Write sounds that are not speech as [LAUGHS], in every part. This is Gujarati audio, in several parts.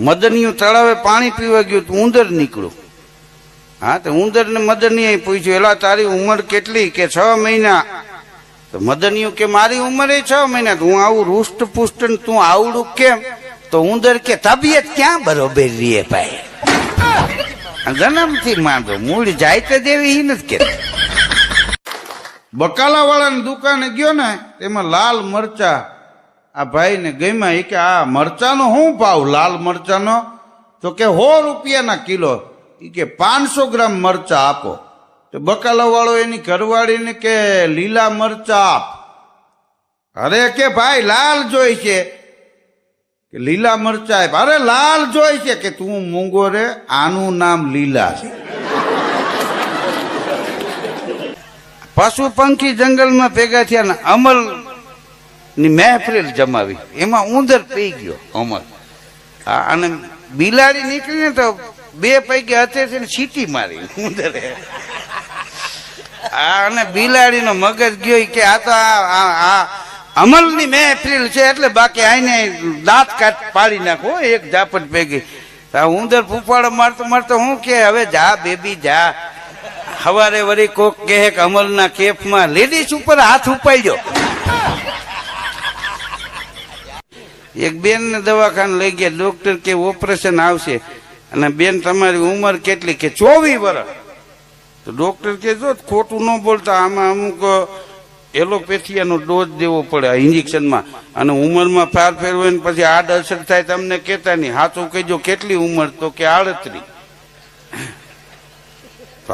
મદનિયું તળાવે પાણી પીવા ગયું તો ઉંદર નીકળ્યું હા, તો ઉંદર ને મદનીએ પૂછ્યું, એલા, તારી ઉંમર કેટલી કે છ મહિના? તો મદનિયું કે, મારી ઉંમર એ છ મહિના. હું આવું રૂષ્ટ પુષ્ટ ને તું આવડું કેમ? તો ઉંદર કે, તબિયત ક્યાં બરોબર રીએ ભાઈ? જન્મથી માંડો મૂળ જાય તો દેવી નથી કે બકાલા વાળાની દુકાને ગયો ને, એમાં લાલ મરચા આ ભાઈ ને ગમ્યા એ કે આ મરચાનો શું ભાવ? લાલ મરચાનો? તો કે સો રૂપિયાના કિલો. એ કે પાંચસો ગ્રામ મરચા આપો. તો બકાલા વાળો એની ઘરવાળીને કે લીલા મરચા આપ. અરે કે ભાઈ લાલ જોઈ છે. કે લીલા મરચા આપ. અરે લાલ જોઈ છે કે તું મૂંગો રે, આનું નામ લીલા છે. પશુ પંખી જંગલમાં ભેગા થયા અમલ ની મહેફિલ જમાવી. એમાં ઉંદર પી ગયો અમલ હા, અને બિલાડી નીકળીને તો બે પૈકી હાથે છે ને સીટી મારી ઉંદરે. અને બિલાડીનો મગજ ગયો કે આ તો આ અમલની મહેફિલ છે એટલે બાકી આઈને દાંત કાટ પાડી નાખો એક ઝાપટ ભેગી. આ ઉંદર ફૂફાડો મારતો મારતો હું કે હવે જા બેબી જા. હવારે વળી કોક કહે કે અમલના કેફમાં લેડીઝ ઉપર હાથ ઉપાડ્યો. એક બેન ને દવાખાને લઈ ગયા. ડોક્ટર કે ઓપરેશન આવશે. અને બેન તમારી ઉંમર કેટલી કે ચોવીસ વર્ષ તો ડોક્ટર કે જો ખોટું ન બોલતા, આમાં અમુક એલોપેથિયાનો ડોઝ દેવો પડે આ ઇન્જેક્શનમાં અને ઉંમરમાં ફેરફેર હોય ને પછી આડ અસર થાય તમને કહેતા નહીં. હાથું કહેજો કેટલી ઉંમર? તો કે આડત્રીસ.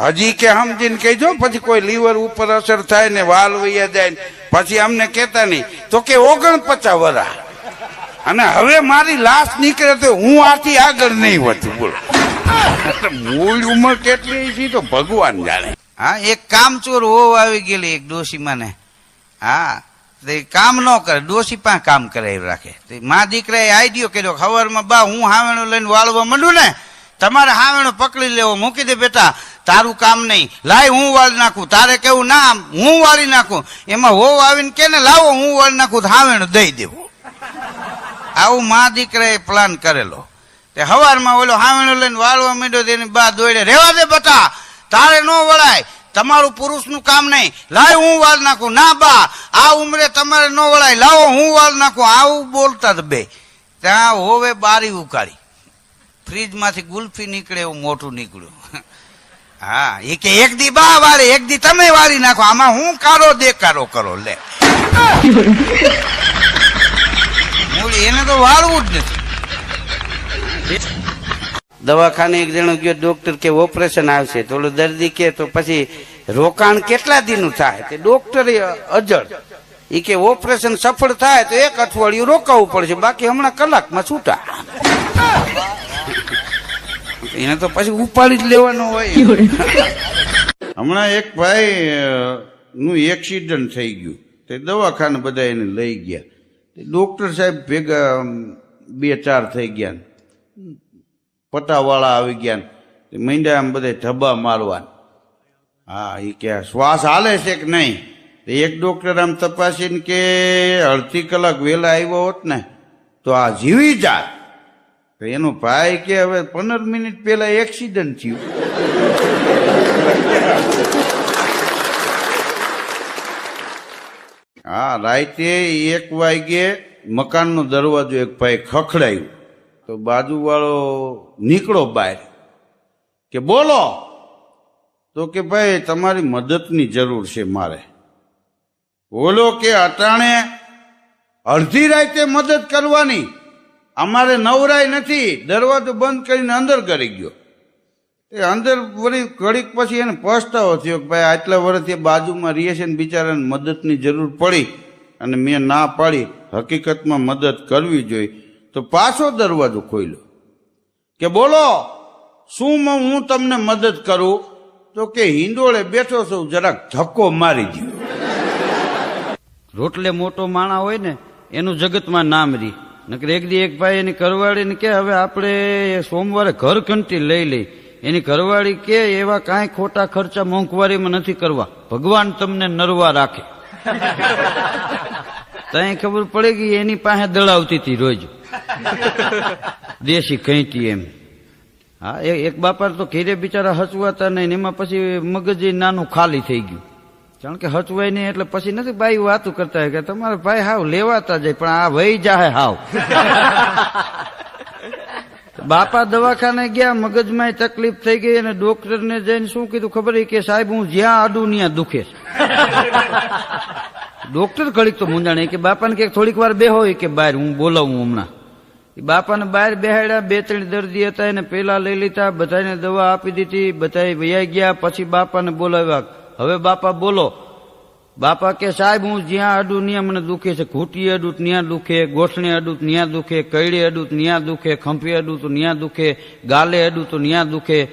હજી કે સમજીને કહેજો, પછી કોઈ લીવર ઉપર અસર થાય ને વાલ વૈયા જાય પછી અમને કહેતા નહીં. તો કે ઓગણપચાસ વરા અને હવે મારી લાશ નીકળે તો હું આથી આગળ નહીં વધું, બોલો. મૂળ ઉંમર કેટલી છે તો ભગવાન જાણે. હા, એક કામચોર હોવ આવી ગયેલી, એક ડોશી મને. હા, તે કામ ન કરે, ડોશી પણ કામ કરાવી રાખે. મા દીકરાએ આઈડિયો કર્યો, ખબરમાં, બા, હું હાવેણું લઈને વાળવા માંડું ને? તમારે હાવેણું પકડી લેવો, મૂકી દે બેટા. તારું કામ નહીં. લાય, હું વાળી નાખું. તારે કેવું ના હું વાળી નાખું. એમાં હોવ આવીને કે ને લાવો, હું વાળી નાખું હાવેણું દઈ દેવું. આવું મા દીકરાએ પ્લાન કરેલો. તે હવારમાં ઓલો હાવેણો લઈને વાળવા માંડ્યો તેની બા દોડે, રેવા દે બટા, તારે ન વળાય, તમારું પુરુષનું કામ નહીં, લાય હું વાળ નાખું. ના બા, આ ઉંમરે તમારે ન વળાય, લાવો હું વાળ નાખું. આવું બોલતા જ બે. ત્યાં હોવે બારી ઉકાળી ફ્રીજમાંથી ગુલ્ફી નીકળે એવું મોટું નીકળ્યું. [LAUGHS] હા એ કે એક દી બા વારે, એક દી તમે વાળી નાખો. આમાં હું કારો દેકારો કરો, લે. [LAUGHS] એને તો વાળવું જ નથી. દવાખાને એક જણો ગયો ડોક્ટર કે ઓપરેશન આવશે તો દર્દી કે તો પછી રોકાણ કેટલા દિનનું થાય? તે ડોક્ટર અજળ એ કે ઓપરેશન સફળ થાય તો એક અઠવાડિયું રોકાવું પડશે બાકી હમણાં કલાકમાં છૂટા. એને તો પછી ઉપાડી જ લેવાનું હોય. હમણાં એક ભાઈ નું એક્સિડન્ટ થઈ ગયું. તે દવાખાને બધા એને લઈ ગયા. ડોક્ટર સાહેબ ભેગા બે ચાર થઈ ગયા. પટાવાળા આવી ગયા મીંડા આમ બધા ધબ્બા મારવા હા એ કે શ્વાસ હાલે છે કે નહીં? એક ડોક્ટર આમ તપાસીને કે અડધી કલાક વહેલા આવ્યો હોત ને, તો આ જીવી જાય. તો એનો ભાઈ કે હવે પંદર મિનિટ પહેલા એક્સિડન્ટ થયું. હા, રાતે એક વાગ્યે મકાનનો દરવાજો એક ભાઈ ખખડાયું. તો બાજુવાળો નીકળો બહાર. કે બોલો? તો કે ભાઈ, તમારી મદદની જરૂર છે મારે. બોલો કે અટાણે અડધી રાતે મદદ કરવાની. અમારે નવરાય નથી. દરવાજો બંધ કરીને અંદર કરી ગયો. એ અંદર વળી ઘડીક પછી એને પસ્તાવો થયો કે ભાઈ આટલા વર્ષથી બાજુમાં રહીએ છે ને બિચારાને મદદની જરૂર પડી અને મેં ના પાડી, હકીકતમાં મદદ કરવી જોઈએ. તો પાછો દરવાજો ખોલ્યો કે બોલો, શું હું તમને મદદ કરું? તો કે હિંડોળે બેઠો છું, જરાક ધક્કો મારી ગયો રોટલે મોટો માણા હોય ને, એનું જગતમાં નામ રી. નકર એક દી એક ભાઈ એની કરવાડીને કે, હવે આપણે સોમવારે ઘર ઘંટી લઈ લઈ. એની ઘરવાળી કે એવા કાંઈ ખોટા ખર્ચા મોંઘવારીમાં નથી કરવા. ભગવાન તમને નરવા રાખે. ત્યાં ખબર પડે કે એની પાસે દળાવતી હતી રોજ. દેશી કહીતી એમ. હા એક બાપા તો ઘેરે બિચારા હચવાતા નહીં એમાં પછી મગજ નાનું ખાલી થઈ ગયું. કારણ કે હચવાય નહીં એટલે પછી નથી ભાઈ વાતું કરતા કે તમારા ભાઈ હાવ લેવાતા જાય, પણ આ વહી જાહે હાવ. બાપા દવાખાને ગયા મગજમાં તકલીફ થઈ ગઈ અને ડોક્ટરને જઈને શું કીધું ખબર કે સાહેબ હું જ્યાં આડું ત્યાં દુખે [LAUGHS] ડોક્ટર ઘડીક તો મુંજાણે કે બાપાને કે થોડીક વાર બેહો હોય કે બહાર હું બોલાવું હમણાં. બાપાને બહાર બેહાડ્યા બે ત્રણ દર્દી હતા એને પેલા લઈ લીધા બધાને દવા આપી દીધી બધાએ વૈયા ગયા પછી બાપાને બોલાવ્યા. હવે બાપા બોલો બાપા કે, સાહેબ, હું જ્યાં અડું ત્યાં મને દુખે છે. ઘૂંટી અડું ત્યાં દુખે, ગોઠણે અડું ત્યાં દુખે કઈડે અડું ત્યાં દુખે, ખંભી અડું તો ત્યાં દુખે, ગાલે અડું તો ત્યાં દુખે.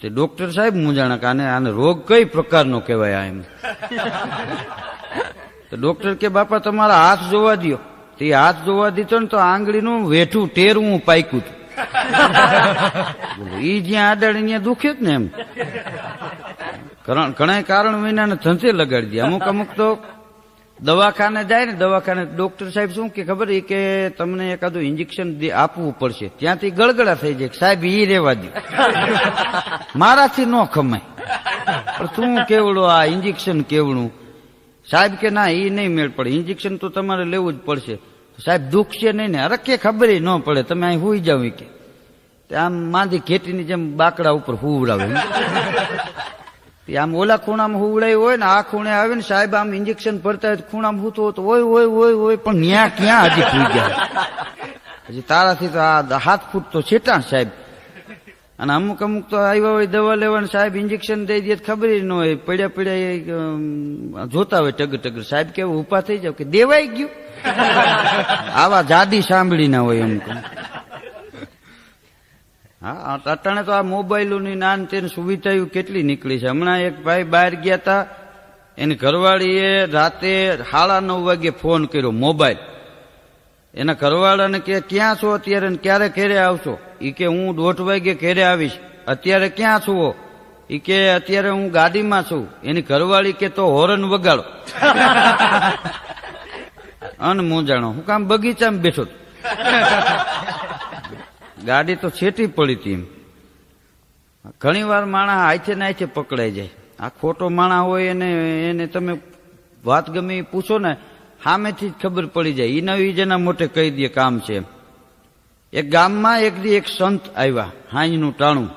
તે ડોક્ટર સાહેબ મૂંઝાણા કે આને આને રોગ કઈ પ્રકારનો કહેવાય આ એમ. તો ડોક્ટર કે, બાપા, તમારા હાથ જોવા દ્યો. તે હાથ જોવા દીધો ને તો આંગળીનું વેઠું ટેરવું પાક્યું હતું એ જ્યાં આડાડે ત્યાં દુખ્યું જ ને એમ. ઘણા કારણ વિનાને ધંધે લગાડી દે. અમુક અમુક તો દવાખાને જાય ને દવાખાને ડોક્ટર સાહેબ શું કે ખબર એ કે તમને એકાદું ઇન્જેક્શન આપવું પડશે. ત્યાંથી ગળગળા થઈ જાય સાહેબ એ રેવા દે મારાથી ન ખમાય પણ શું કેવડો આ ઇન્જેક્શન કેવડું? સાહેબ કે ના એ નહીં મેળ પડે. ઇન્જેક્શન તો તમારે લેવું જ પડશે. સાહેબ દુખશે નહીં ને? અરે કે ખબર ન પડે. તમે અહીં હુઈ જાવ કે. આમ માંદી ઘેટીની જેમ બાકડા ઉપર હુવડાવે. તે આમ ઓલા ખૂણામાં હુવડાયું હોય ને, આ ખૂણે આવે ને સાહેબ આમ ઇન્જેક્શન ભરતા હોય ખૂણામાં હું હોય તો ઓય ઓય ઓય ઓય પણ ન્યા ક્યાં હજી થઈ ગયા? હજી તારાથી તો આ હાથ ફૂટ તો છેટા સાહેબ. અને અમુક અમુક તો આવ્યા હોય દવા લેવાનું સાહેબ ઇન્જેક્શન દઈ દે ખબર ન હોય. પડ્યા પડ્યા જોતા હોય ટગર ટગર. સાહેબ કેવું ઊભા થઈ જાવ કે દેવાઈ ગયું? આવા જાદી સાંભળી ના હોય અમુક. હા અટાણે તો આ મોબાઈલોની નાન તેની સુવિધાઓ કેટલી નીકળી છે? હમણાં એક ભાઈ બહાર ગયા હતા એની ઘરવાળીએ રાતે સાડા નવ વાગે ફોન કર્યો મોબાઈલ. એના ઘરવાળાને કે ક્યાં છો અત્યારે ક્યારે ઘેરે આવશો? એ કે હું દોઢ વાગે ઘેરે આવીશ. અત્યારે ક્યાં છો? એ કે અત્યારે હું ગાડીમાં છું. એની ઘરવાળી કે તો હોરન વગાડો. [LAUGHS] અન મૂંઝાણો હું કામ બગીચામાં બેઠો. ગાડી તો છેટી પડી હતી એમ. ઘણી વાર માણા હાથે ને હાથે પકડાઈ જાય. આ ખોટો માણસ હોય એને એને તમે વાત ગમે એ પૂછો ને, સામેથી જ ખબર પડી જાય. એના ઈ જેના મોટે કહી દે કામ છે. એક ગામમાં એક દી એક સંત આવ્યા, હાંજનું ટાણું.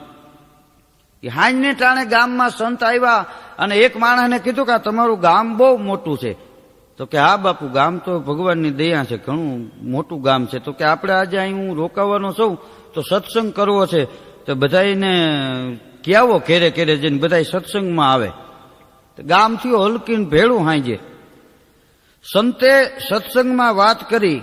એ હાંજને ટાણે ગામમાં સંત આવ્યા અને એક માણસને કીધું કે તમારું ગામ બહુ મોટું છે. તો કે, હા બાપુ, ગામ તો ભગવાનની દયા છે, ઘણું મોટું ગામ છે. તો કે, આપણે આજે અહીં હું રોકાવાનો છું, તો સત્સંગ કરવો છે. તો બધાને ક્યાવો ઘેરે ઘેરે જઈને બધા સત્સંગમાં આવે. ગામ થયું હલકીને ભેળું હાંજે. સંતે સત્સંગમાં વાત કરી.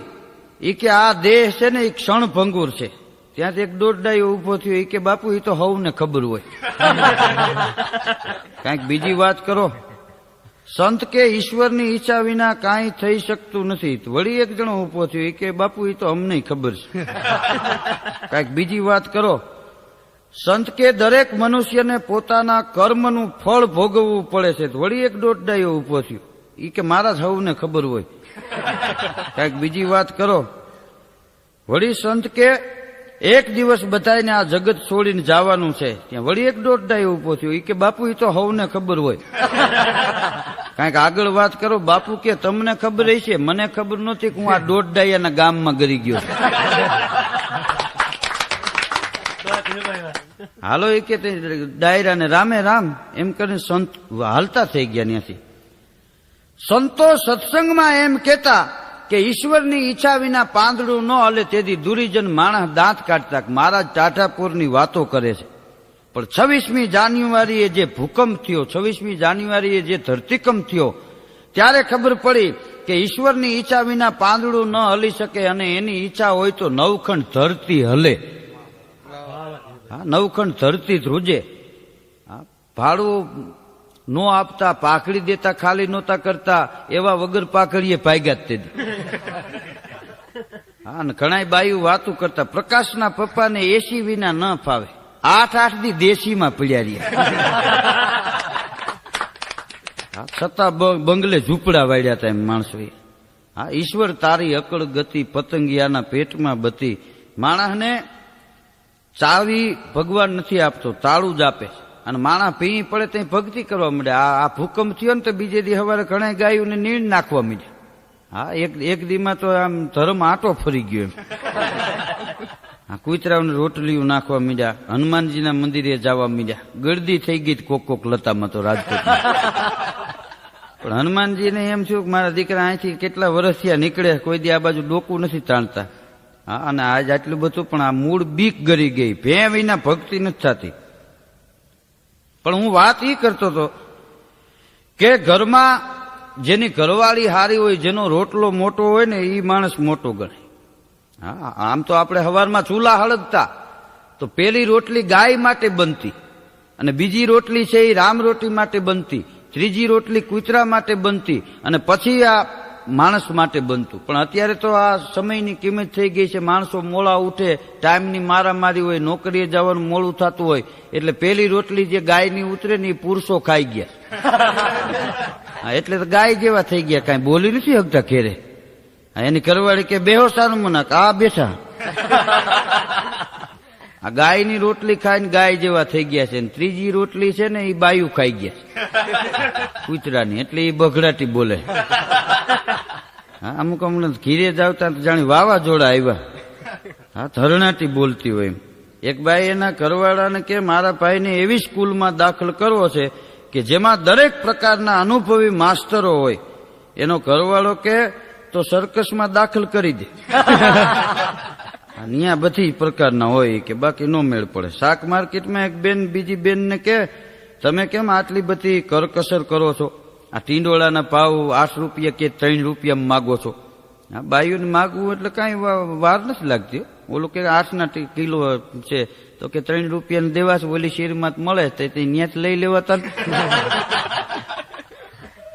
એ કે, આ દેહ છે ને એ ક્ષણ ભંગુર છે. ત્યાંથી એક દોડડાઈ ઊભો થયો. એ કે, બાપુ એ તો હવને ખબર હોય. [LAUGHS] કાંઈક બીજી વાત કરો. સંત કે ઈશ્વરની ઈચ્છા વિના કાંઈ થઈ શકતું નથી. વળી એક જણો ઊભો થયો એ કે બાપુ એ તો અમને ખબર છે. [LAUGHS] કાંઈક બીજી વાત કરો. સંત કે દરેક મનુષ્યને પોતાના કર્મનું ફળ ભોગવવું પડે છે. વળી એક દોડડાયો ઊભો થયો. એ કે મારા સૌને ખબર હોય. [LAUGHS] કાંઈક બીજી વાત કરો. વળી સંત કે એક દિવસ બધાને આ જગત છોડીને જવાનું છે. ત્યાં વળી એક દોડડાયો ઊભો થયો. એ કે બાપુ એ તો હવને ખબર હોય. [LAUGHS] કાંઈક આગળ વાત કરો, બાપુ કે તમને ખબર છે મને ખબર નહોતી કે હું આ દોડડાયાના ગામમાં ગરી ગયો હાલો, એ કે તે ડાયરા ને રામે રામ, એમ કરીને સંત હાલતા થઈ ગયા ત્યાંથી. સંતો સત્સંગમાં એમ કેતા કે ઈશ્વરની ઈચ્છા વિના પાંદડું ન હલે, તેથી દુરીજન માણસ દાંત કાઢતા કે મહારાજ ટાઢાપુરની વાતો કરે છે. પણ છવ્વીસમી જાન્યુઆરીએ જે ભૂકંપ થયો, છવ્વીસમી જાન્યુઆરીએ જે ધરતીકંપ થયો, ત્યારે ખબર પડી કે ઈશ્વરની ઈચ્છા વિના પાંદડું ન હલી શકે અને એની ઈચ્છા હોય તો નવખંડ ધરતી હલે. હા, નવખંડ ધરતી ધ્રુજે ભાડું ન આપતા પાકડી દેતા, ખાલી નહોતા કરતા, એવા વગર પાકડીએ ભાગ્યા જ હા, અને ઘણા બાયું વાતું કરતા, પ્રકાશના પપ્પાને એસી વિના ન ફાવે. આઠ આઠ દી દેશીમાં પડ્યા રહ્યા. છતાં બંગલે ઝૂંપડા વાળ્યા હતા એમ માણસોએ. હા, ઈશ્વર તારી અકળ ગતિ પતંગિયાના પેટમાં બતી. માણસને ચાવી ભગવાન નથી આપતો, તાળું જ આપે અને માણસ પી પડે ત્યાં ભક્તિ કરવા માંડે. આ ભૂકંપ થયો ને તો બીજે દી સવારે ઘણા ગાયોને નીણ નાખવા માંડે હા, એક એક દીમાં તો આમ ધર્મ આટો ફરી ગયો એમ. આ કુતરાઓને રોટલીઓ નાખવા મીડ્યા, હનુમાનજીના મંદિરે જવા મીડ્યા. ગળદી થઈ ગઈ કોક કોક લતામાં તો રાજકોટ પણ હનુમાનજીને એમ થયું કે મારા દીકરા અહીંથી કેટલા વર્ષ થયા નીકળે કોઈ દી આ બાજુ ડોકું નથી તાણતા. હા, અને આજ આટલું બધું, પણ આ મૂળ બીક ગરી ગઈ. ભે વિના ભક્તિ નથી થતી. પણ હું વાત એ કરતો હતો કે ઘરમાં જેની ઘરવાળી હારી હોય, જેનો રોટલો મોટો હોય ને એ માણસ મોટો ગણે હા આમ તો આપણે હવારમાં ચૂલા હળગતા. તો પેલી રોટલી ગાય માટે બનતી અને બીજી રોટલી છે એ રામ રોટી માટે બનતી ત્રીજી રોટલી કૂતરા માટે બનતી અને પછી આ માણસ માટે બનતું. પણ અત્યારે તો આ સમયની કિંમત થઈ ગઈ છે માણસો મોડા ઉઠે ટાઈમની મારામારી હોય નોકરીએ જવાનું મોડું થતું હોય એટલે પેલી રોટલી જે ગાયની ઉતરે ને એ પુરુષો ખાઈ ગયા. [LAUGHS] એટલે તો ગાય જેવા થઈ ગયા કાંઈ બોલી નથી હકતા ઘેરે. એની કરવાળી કે બેહો સારું મના આ બેઠા. [LAUGHS] આ ગાયની રોટલી ખાઈને ગાય જેવા થઈ ગયા છે. ને ત્રીજી રોટલી છે ને એ બાયું ખાઈ ગયા [LAUGHS] કૂતરાની. એટલે એ બઘડાટી બોલે. [LAUGHS] હા અમુક અમુક ઘીરે જાવતા તો જાણે વાવાઝોડા આવ્યા. હા ધરણાટી બોલતી હોય એમ. એક ભાઈ એના કરવાળાને કે મારા ભાઈને એવી સ્કૂલમાં દાખલ કરવો છે કે જેમાં દરેક પ્રકારના અનુભવી માસ્તરો હોય. એનો ઘરવાળો કે તો સર્કસમાં દાખલ કરી દે. [LAUGHS] અહીંયા બધી પ્રકારના હોય કે બાકી નો મેળ પડે. શાક માર્કેટમાં એક બેન બીજી બેનને કે તમે કેમ આટલી બધી કરકસર કરો છો? આ ટીંડોળાના ભાવ આઠ રૂપિયા કે ત્રણ રૂપિયા માગો છો. આ બાયુને માગવું એટલે કાંઈ વાર નથી લાગતી. ઓલું કે આઠના કિલો છે તો કે ત્રણ રૂપિયાને દેવા છે ઓલી શેરમાં જ મળે તો તે જ લઈ લેવાતા. [LAUGHS]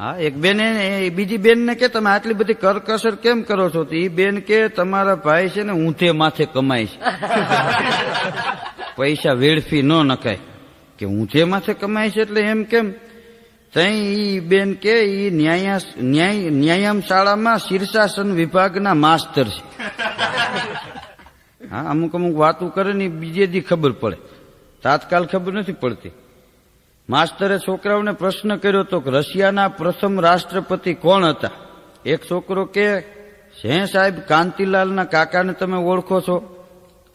હા એક બેન એ બીજી બેન ને કે તમે આટલી બધી કરકસર કેમ કરો છો? તો એ બેન કે તમારા ભાઈ છે ને ઊંધે માથે કમાય છે. [LAUGHS] પૈસા વેડફી ન નખાય. કે ઊંધે માથે કમાય છે એટલે એમ કેમ? તઈ ઈ બેન કે ઈ ન્યાયા ન્યાય ન્યાયામ શાળામાં શીર્ષાસન વિભાગના માસ્તર છે. [LAUGHS] હા અમુક અમુક વાતું કરે ને બીજે દી ખબર પડે. તાત્કાલ ખબર નથી પડતી. માસ્તરે છોકરાઓને પ્રશ્ન કર્યો તો રશિયાના પ્રથમ રાષ્ટ્રપતિ કોણ હતા? એક છોકરો કે હે સાહેબ કાંતિલાલના કાકાને તમે ઓળખો છો?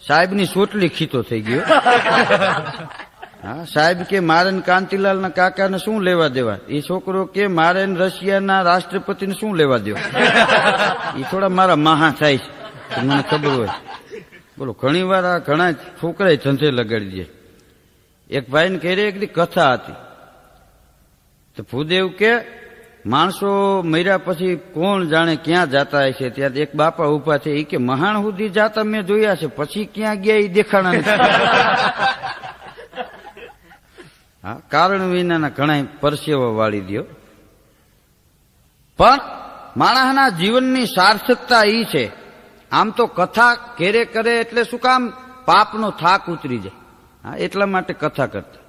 સાહેબની સોટલી ખીતો થઈ ગયો. [LAUGHS] હા સાહેબ કે મારે કાંતિલાલના કાકાને શું લેવા દેવા? એ છોકરો કે મારે રશિયાના રાષ્ટ્રપતિને શું લેવા દેવા? [LAUGHS] એ થોડા મારા મહા થાય છે. મને ખબર હોય. બોલો ઘણી વાર આ ઘણા છોકરાએ ધંધે લગાડી દે. એક ભાઈને ઘેરે એક કથા હતી. તો ભૂદેવ કે માણસો મર્યા પછી કોણ જાણે ક્યાં જાતા હશે? ત્યાં એક બાપા ઊભા છે. એ કે મહાણ સુધી જાતા મેં જોયા છે. પછી ક્યાં ગયા એ દેખાણા [LAUGHS] હા કારણ વિનાના ઘણા પરસેવો વાળી દ્યો. પણ માણસના જીવનની સાર્થકતા એ છે. આમ તો કથા ઘેરે કરે એટલે શું કામ? પાપનો થાક ઉતરી જાય. એટલા માટે કથા કરતા.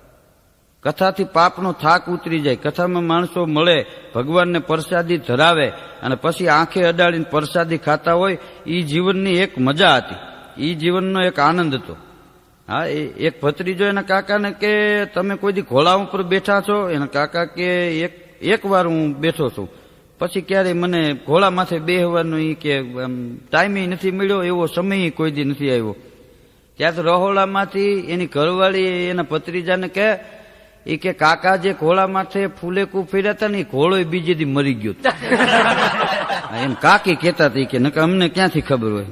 કથાથી પાપનો થાક ઉતરી જાય. કથામાં માણસો મળે, ભગવાનને પ્રસાદી ધરાવે અને પછી આંખે અડાડીને પ્રસાદી ખાતા હોય એ જીવનની એક મજા હતી. એ જીવનનો એક આનંદ હતો. હા, એ એક ભત્રીજો એના કાકાને કે, તમે કોઈ દી ઘોડા ઉપર બેઠા છો? એના કાકા કે, એક એક વાર હું બેઠો છું. પછી ક્યારેય મને ઘોડા માથે બેહવાનો કે ટાઈમે નથી મળ્યો, એવો સમય કોઈ દી નથી આવ્યો. ત્યાં તો રહોડામાંથી એની ઘરવાળી એના પત્રીજાને કે એ કે કાકા જે ઘોડા માથે ફૂલેકું ફેર્યા હતા ને એ ઘોડો બીજે દી મરી ગયો [LAUGHS] એમ કાકી કહેતા હતા કે નકા અમને ક્યાંથી ખબર હોય?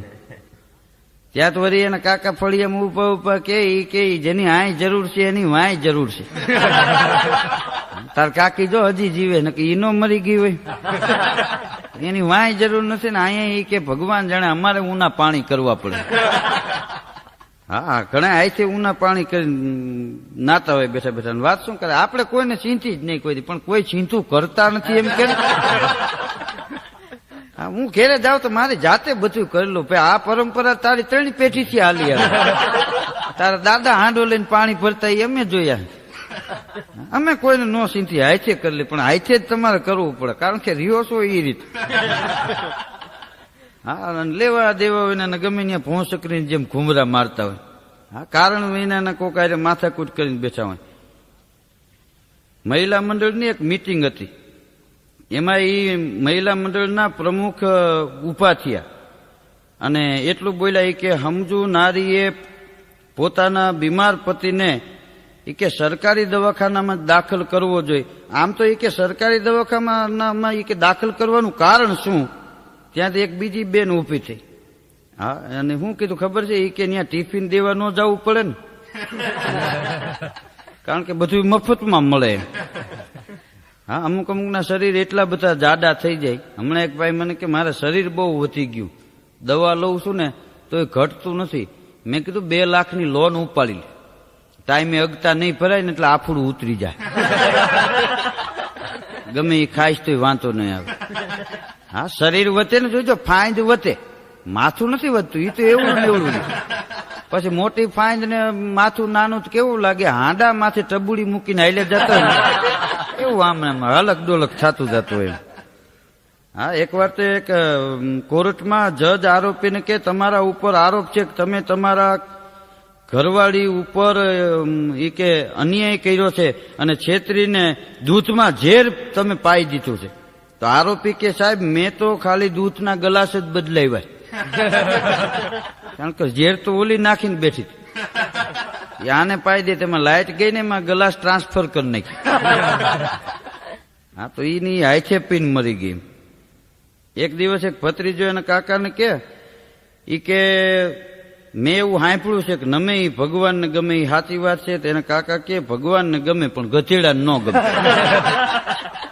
ત્યાં તો વળી એના કાકા ફળિયામાં ઉપર ઉપર કે ઈ કે જેની આય જરૂર છે એની વાય જરૂર છે. [LAUGHS] તાર કાકી જો હજી જીવે ને કે ઈ નો મરી ગઈ હોય. [LAUGHS] એની વાય જરૂર નથી ને અહીંયા એ કે ભગવાન જાણે અમારે ઉના પાણી કરવા પડે. હા ઘણા આઈથી ઉના પાણી કરી નાતા હોય બેઠા બેઠા. વાત શું કરે? આપણે કોઈને ચિંતી જ નહીં કોઈ પણ કોઈ ચિંતું કરતા નથી એમ કે હા ઘેરે જાઉં તો મારી જાતે બધું કરેલું ભાઈ, આ પરંપરા તારી ત્રણ પેઢીથી હાલી આવે. તારા દાદા હાંડો લઈને પાણી ભરતા અમે જોયા. અમે કોઈને નો ચિંતી, હાથે કરી લે, પણ હાથે જ તમારે કરવું પડે. કારણ કે રિયો છો એ રીતે. હા લેવા દેવા વિના ગમે ત્યાં ભોંસ કરીને જેમ ઘૂમરા મારતા હોય. હા, કારણ વિનાના કોકારે માથાકૂટ કરીને બેઠા હોય. મહિલા મંડળની એક મીટિંગ હતી. એમાં એ મહિલા મંડળના પ્રમુખ ઊભા થયા. અને એટલું બોલ્યા એ કે સમજુ નારીએ પોતાના બીમાર પતિને એ કે સરકારી દવાખાનામાં દાખલ કરવો જોઈએ. આમ તો એ કે સરકારી દવાખાનામાં એ કે દાખલ કરવાનું કારણ શું? ત્યાંથી એક બીજી બેન ઊભી થઈ. હા અને હું કીધું ખબર છે એ કે ત્યાં ટિફિન દેવા ન જવું પડે ને. [LAUGHS] કારણ કે બધું મફતમાં મળે. હા અમુક અમુકના શરીર એટલા બધા જાડા થઈ જાય. હમણાં એક ભાઈ મને કે મારે શરીર બહુ વધી ગયું. દવા લઉં છું ને તો એ ઘટતું નથી. મેં કીધું બે લાખની લોન ઉપાડી લે. ટાઈમે અગતા નહીં ભરાય ને એટલે આફડું ઉતરી જાય. [LAUGHS] ગમે એ ખાઈશ તો વાંધો નહીં આવે. હા, શરીર વધે ને જોજો ફાંદ વધે. માથું નથી વધતું એ તો એવું ને એવું પછી મોટી ફાંદ ને માથું નાનું કેવું લાગે? હાંડા માથે ટબુડી મૂકીને હાલે જતો એવું આમ આમ હલક ડોલક થતું જતું એમ. હા, એક વાર તો એક કોર્ટમાં જજ આરોપીને કે, તમારા ઉપર આરોપ છે કે તમે તમારા ઘરવાળી ઉપર એ કે અન્યાય કર્યો છે અને છેતરીને દૂધમાં ઝેર તમે પાઈ દીધું છે. તો આરોપી કે સાહેબ મેં તો ખાલી દૂધના ગલાસ જ બદલાવ્યા. [LAUGHS] કારણ કે ઝેર તો ઓલી નાખીને બેઠી આને પાઈ દે તેમાં લાઈટ ગઈ ને એમાં ગલાસ ટ્રાન્સફર કરી નાખી. હા તો એની હાથે પીન મરી ગઈ એક દિવસ એક ભત્રીજો એના કાકાને કે ઈ કે મેં એવું સાંભળ્યું છે કે નમે ઈ ભગવાનને ગમે એ સાચી વાત છે તો એના કાકા કે ભગવાનને ગમે પણ ગધેડા ન ગમે. [LAUGHS]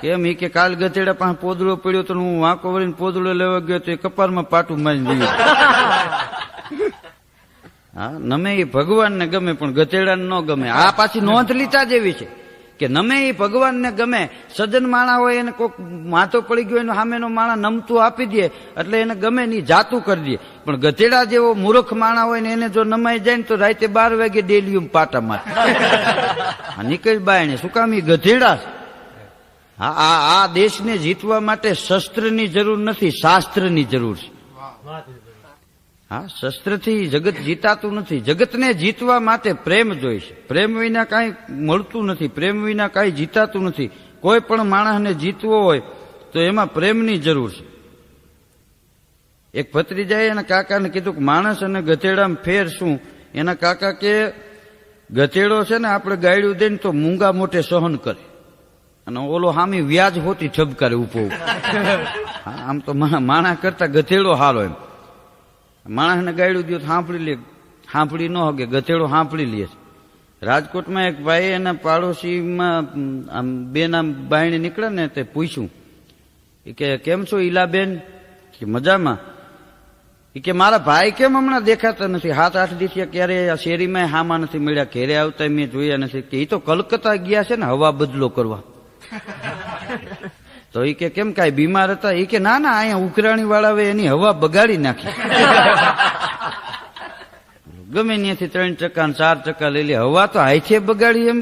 કેમ એ કે કાલ ગધેડા પાસે પોદળો પડ્યો તો હું વાંકો વળીને પોદળો લેવા ગયો તો એ કપારમાં પાટું મારી દઈએ [LAUGHS] હા નમે એ ભગવાનને ગમે પણ ગધેડાને ન ગમે. આ પાછી નોંધ લીધા જેવી છે કે નમે એ ભગવાનને ગમે સજ્જન માણા હોય એને કોઈક માથો પડી ગયો એનો સામેનો માણા નમતું આપી દે એટલે એને ગમે નહીં જાતું કરી દે. પણ ગધેડા જેવો મૂર્ખ માણા હોય ને એને જો નમાઈ જાય ને તો રાતે બાર વાગે ડેલીયું પાટા મારે. [LAUGHS] નીકળી બાયણે. શું કામ એ ગધેડા છે? હા, આ આ દેશને જીતવા માટે શસ્ત્રની જરૂર નથી, શાસ્ત્રની જરૂર છે. હા, શસ્ત્રથી જગત જીતાતું નથી. જગતને જીતવા માટે પ્રેમ જોઈશે. પ્રેમ વિના કાંઈ મળતું નથી. પ્રેમ વિના કાંઈ જીતાતું નથી. કોઈ પણ માણસને જીતવો હોય, તો એમાં પ્રેમની જરૂર છે. એક ભત્રીજાએ એના કાકાને કીધું કે માણસ અને ગધેડામાં ફેર શું? એના કાકા કે, ગધેડો છે ને, આપણે ગાયડું દે ને તો મૂંગા મોટે સહન કરે. અને ઓલો હામી વ્યાજ હોતી ઠબકારે ઊભો. આમ તો માણા કરતા ગધેડો હારો એમ. માણસને ગાયડું દો સાંભળી લે. સાંભળી ન હગે, ગધેડો સાંભળી લે. રાજકોટમાં એક ભાઈ એના પાડોશીમાં આમ બેના બાયણી નીકળે ને તે પૂછ્યું. એ કે, કેમ છો ઈલાબેન? કે, મજામાં. એ કે, મારા ભાઈ કેમ હમણાં દેખાતા નથી? હાથ આઠ દિવસે ક્યારે આ શેરીમાં હામાં નથી મળ્યા? ઘેરે આવતા મેં જોયા નથી. કે એ તો કલકત્તા ગયા છે ને, હવા બદલો કરવા. તો ઈ કે કેમ કાંઈ બીમાર હતા? ઈ કે ના ના અહીંયા ઉકરાણી વાળા એની હવા બગાડી નાખી. ગમે ત્યાંથી ત્રણ ટકા ચાર ટકા લઈ લે. હવા તો હાથે બગાડી એમ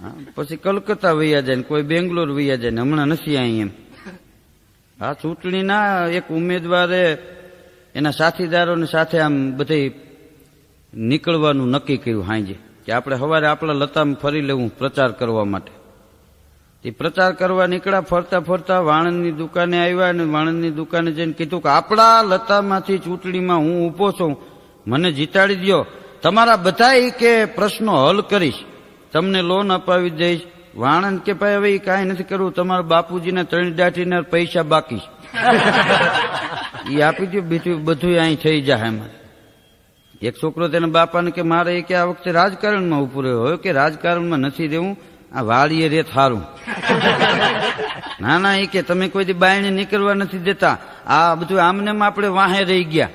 હા, પછી કલકત્તા વૈયા જાય ને કોઈ બેંગ્લોર વૈયા જાય ને હમણાં નથી અહીં એમ. આ ચૂંટણીના એક ઉમેદવારે એના સાથીદારોની સાથે આમ બધે નીકળવાનું નક્કી કર્યું હાંજે. કે આપણે સવારે આપણા લતામાં ફરી લેવું પ્રચાર કરવા માટે. એ પ્રચાર કરવા નીકળ્યા ફરતા ફરતા વાણંદની દુકાને આવ્યા અને વાણંદની દુકાને જઈને કીધું કે આપણા લતામાંથી ચૂંટણીમાં હું ઊભો છું મને જીતાડી દ્યો. તમારા બધા કે પ્રશ્નો હલ કરીશ તમને લોન અપાવી દઈશ વાણંદ કે ભાઈ હવે કાંઈ નથી કરવું તમારા બાપુજીને ત્રણ દાટીને પૈસા બાકી એ [LAUGHS] આપી દો બીજું બધું અહીં થઈ જાય એમાં. એક છોકરો તેના બાપાને કે મારે કે આ વખતે રાજકારણમાં ઉભું રહ્યો. હોય કે રાજકારણમાં નથી રહેવું, આ વાળીએ રે થારું ના ના, એ કે તમે કોઈ દી બાયણે નીકળવા નથી દેતા. આ બધું આમને આપણે વાહે રહી ગયા.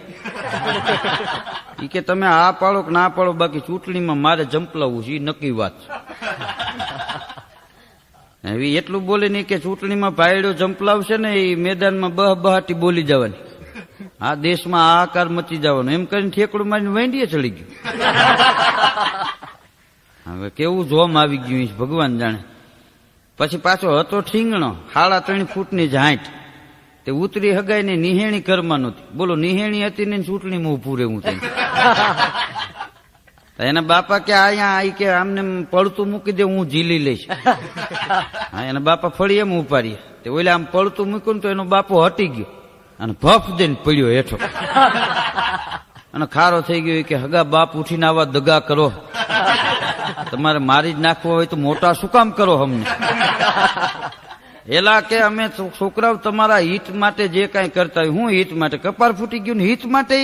એ કે તમે આ પાડો કે ના પાડો, બાકી ચૂંટણીમાં મારે જંપલાવવું છે એ નક્કી વાત એવી એટલું બોલે નહીં કે ચૂંટણીમાં ભાઈડો જંપલાવશે ને એ મેદાનમાં બહ બહાટી બોલી જવાની. આ દેશમાં આકાર મચી જવાનો. એમ કરીને ઠેકડું મારીને વેંડીએ ચડી ગયું. હવે કેવું જોમ આવી ગયું છે, ભગવાન જાણે. પછી પાછો હતો ઠીંગણો સાડા ત્રણ ફૂટની જાંઠ તે ઉતરી હગાઈ ને નિહેણી ઘરમાં નહોતી બોલો, નિહેણી હતી ને ચૂંટણીમાં ઉભું રહેવું થઈ એના બાપા કે અહીંયા આઈ કે આમને પડતું મૂકી દે, હું ઝીલી લઈશ. હા, એના બાપા ફળી એમ ઉપાડીએ તે ઓલે આમ પડતું મૂક્યું ને તો એનો બાપો હટી ગયો. અને ભફ દઈને પડ્યો હેઠો. અને ખારો થઈ ગયો કે હગા બાપ ઉઠીને આવા દગા કરો. તમારે મારી જ નાખવો હોય તો મોટા શું કામ કરો અમને? એલા કે અમે છોકરાઓ તમારા હિત માટે જે કાંઈ કરતા હોય, હું હિત માટે? કપાર ફૂટી ગયું હિત માટે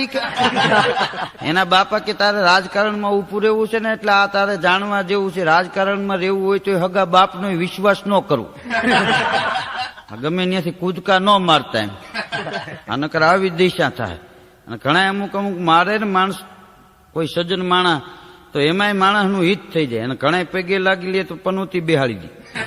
એના બાપા કે તારે રાજકારણમાં ઉભું રહેવું છે ને એટલે આ તારે જાણવા જેવું છે. રાજકારણમાં રહેવું હોય તો હગા બાપનો વિશ્વાસ ન કરવો ગમે ત્યાંથી કૂદકા ન મારતા એમ. [LAUGHS] આ નકર આવી દિશા થાય. અને ઘણા અમુક અમુક મારે ને માણસ કોઈ સજ્જન માણા તો એમાંય માણસનું હિત થઈ જાય. અને ઘણા પગે લાગી લે તો પનોતી બેહાડી દે. [LAUGHS]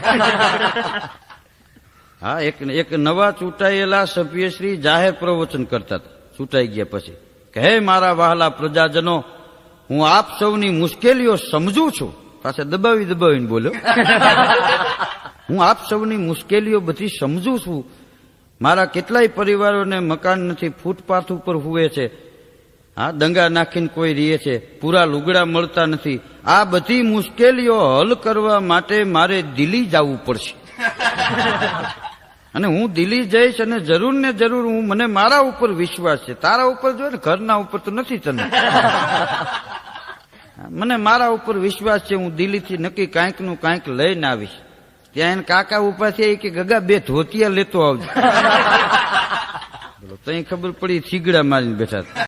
હા એક એક નવા ચૂંટાયેલા સભ્યશ્રી જાહેર પ્રવચન કરતા હતા. ચૂંટાઈ ગયા પછી. કે હે મારા વહાલા પ્રજાજનો હું આપ સૌની મુશ્કેલીઓ સમજું છું. પાસે દબાવી દબાવીને બોલ્યો. [LAUGHS] હું આપ સૌની મુશ્કેલીઓ બધી સમજું છું. મારા કેટલાય પરિવારોને મકાન નથી, ફૂટપાથ ઉપર હુએ છે. હા, દંગા નાખીને કોઈ રહે છે, પૂરા લુગડા મળતા નથી. આ બધી મુશ્કેલીઓ હલ કરવા માટે મારે દિલ્હી જવું પડશે. અને હું દિલ્હી જઈશ અને જરૂર ને જરૂર હું, મને મારા ઉપર વિશ્વાસ છે. તારા ઉપર જો ને, ઘરના ઉપર તો નથી તને. મને મારા ઉપર વિશ્વાસ છે, હું દિલ્હીથી નક્કી કાંઈકનું કાંઈક લઈને આવીશ. ત્યાં એને કાકા ઊભા છે કે ગગા બે ધોતિયા લેતો આવજો. [LAUGHS] તો ખબર પડી થીગડા મારીને બેઠા